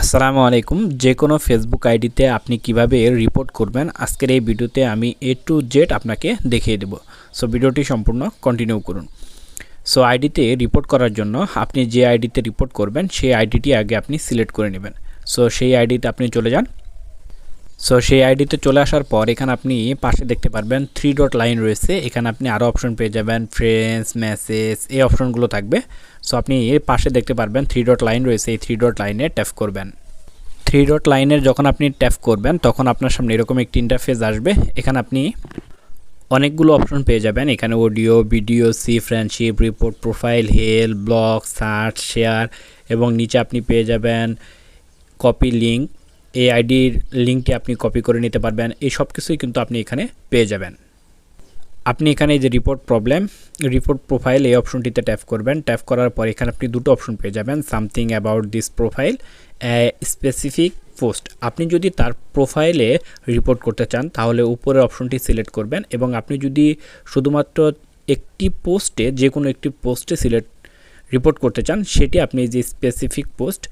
আসসালামু আলাইকুম। যে কোনো ফেসবুক আইডিতে আপনি কীভাবে রিপোর্ট করবেন, আজকের এই ভিডিওতে আমি এ টু জেড আপনাকে দেখিয়ে দেব। সো ভিডিওটি সম্পূর্ণ কন্টিনিউ করুন। সো আইডিতে রিপোর্ট করার জন্য আপনি যে আইডিতে রিপোর্ট করবেন, সেই আইডিটি আগে আপনি সিলেক্ট করে নেবেন। সো সেই আইডিতে আপনি চলে যান। সো সেই আইডিতে চলে আসার পর এখানে আপনি পাশে দেখতে পারবেন থ্রি ডট লাইন রয়েছে। এখানে আপনি আরও অপশন পেয়ে যাবেন ফ্রেন্ডস মেসেজ এই অপশনগুলো থাকবে। সো আপনি এর পাশে দেখতে পারবেন থ্রি ডট লাইন রয়েছে। এই থ্রি ডট লাইনে ট্যাপ করবেন। থ্রি ডট লাইনের যখন আপনি ট্যাপ করবেন, তখন আপনার সামনে এরকম একটি ইন্টারফেস আসবে। এখানে আপনি অনেকগুলো অপশন পেয়ে যাবেন। এখানে audio video see friendship report profile help block search share এবং নিচে আপনি পেয়ে যাবেন কপি লিঙ্ক এই আইডির লিঙ্কটি আপনি কপি করে নিতে পারবেন। এই সব কিছুই কিন্তু আপনি এখানে পেয়ে যাবেন। আপনি এখানে যে রিপোর্ট প্রবলেম রিপোর্ট প্রোফাইল এই অপশনটিতে ট্যাপ করবেন। ট্যাপ করার পর এখানে আপনি দুটো অপশন পেয়ে যাবেন। Something about this profile specific post আপনি যদি তার প্রোফাইলে রিপোর্ট করতে চান, তাহলে উপরের অপশনটি সিলেক্ট করবেন এবং আপনি যদি শুধুমাত্র একটি পোস্টে যে কোনো একটি পোস্টে সিলেক্ট রিপোর্ট করতে চান, সেটি আপনি যে স্পেসিফিক পোস্ট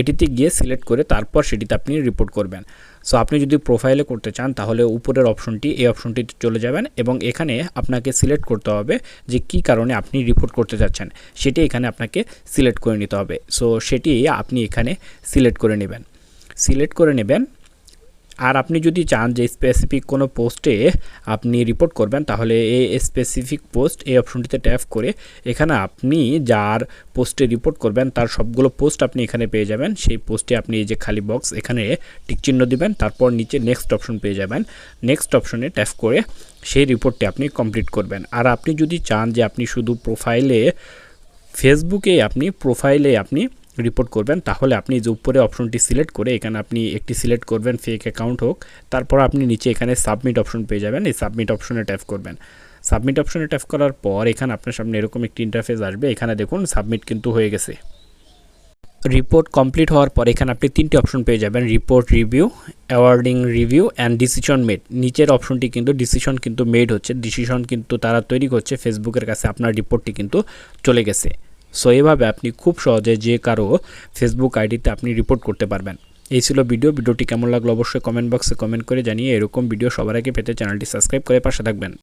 এটিতে গিয়ে সিলেক্ট করে তারপর সেটিতে আপনি রিপোর্ট করবেন। সো আপনি যদি প্রোফাইলে করতে চান, তাহলে উপরের অপশনটি এই অপশনটিতে চলে যাবেন এবং এখানে আপনাকে সিলেক্ট করতে হবে যে কি কারণে আপনি রিপোর্ট করতে চাচ্ছেন সেটি এখানে আপনাকে সিলেক্ট করে নিতে হবে। সো সেটি আপনি এখানে সিলেক্ট করে নেবেন। সিলেক্ট করে নেবেন আর আপনি যদি চান যে স্পেসিফিক কোনো পোস্টে আপনি রিপোর্ট করবেন, তাহলে এই স্পেসিফিক পোস্ট এই অপশনটিতে ট্যাপ করে এখানে আপনি যার পোস্টে রিপোর্ট করবেন, তার সবগুলো পোস্ট আপনি এখানে পেয়ে যাবেন। সেই পোস্টে আপনি এই যে খালি বক্স এখানে টিকচিহ্ন দিবেন, তারপর নিচে নেক্সট অপশন পেয়ে যাবেন। নেক্সট অপশনে ট্যাপ করে সেই রিপোর্টটি আপনি কমপ্লিট করবেন। আর আপনি যদি চান যে আপনি শুধু প্রোফাইলে ফেসবুকে আপনি প্রোফাইলে আপনি রিপোর্ট করবেন, তাহলে আপনি যে উপরে অপশনটি সিলেক্ট করে এখানে আপনি একটি সিলেক্ট করবেন ফেক অ্যাকাউন্ট হোক, তারপর আপনি নিচে এখানে সাবমিট অপশন পেয়ে যাবেন, এই সাবমিট অপশনে ট্যাপ করবেন। সাবমিট অপশনে ট্যাপ করার পর এখানে আপনার সামনে এরকম একটি ইন্টারফেস আসবে, এখানে দেখুন সাবমিট কিন্তু হয়ে গেছে। রিপোর্ট কমপ্লিট হওয়ার পর এখানে আপনি তিনটি অপশন পেয়ে যাবেন report review awarding review and decision made নিচের অপশনটি কিন্তু ডিসিশন কিন্তু মেড হচ্ছে ডিসিশন কিন্তু তারা তৈরি করছে ফেসবুকের কাছে আপনার রিপোর্টটি কিন্তু চলে গেছে। সো এভাবে আপনি খুব সহজে যে কারও ফেসবুক আইডিতে আপনি রিপোর্ট করতে পারবেন। এই ছিল ভিডিও ভিডিওটি কেমন লাগল অবশ্যই কমেন্ট বক্সে কমেন্ট করে জানিয়ে এরকম ভিডিও সবার আগে পেতে চ্যানেলটি সাবস্ক্রাইব করে পাশে থাকবেন।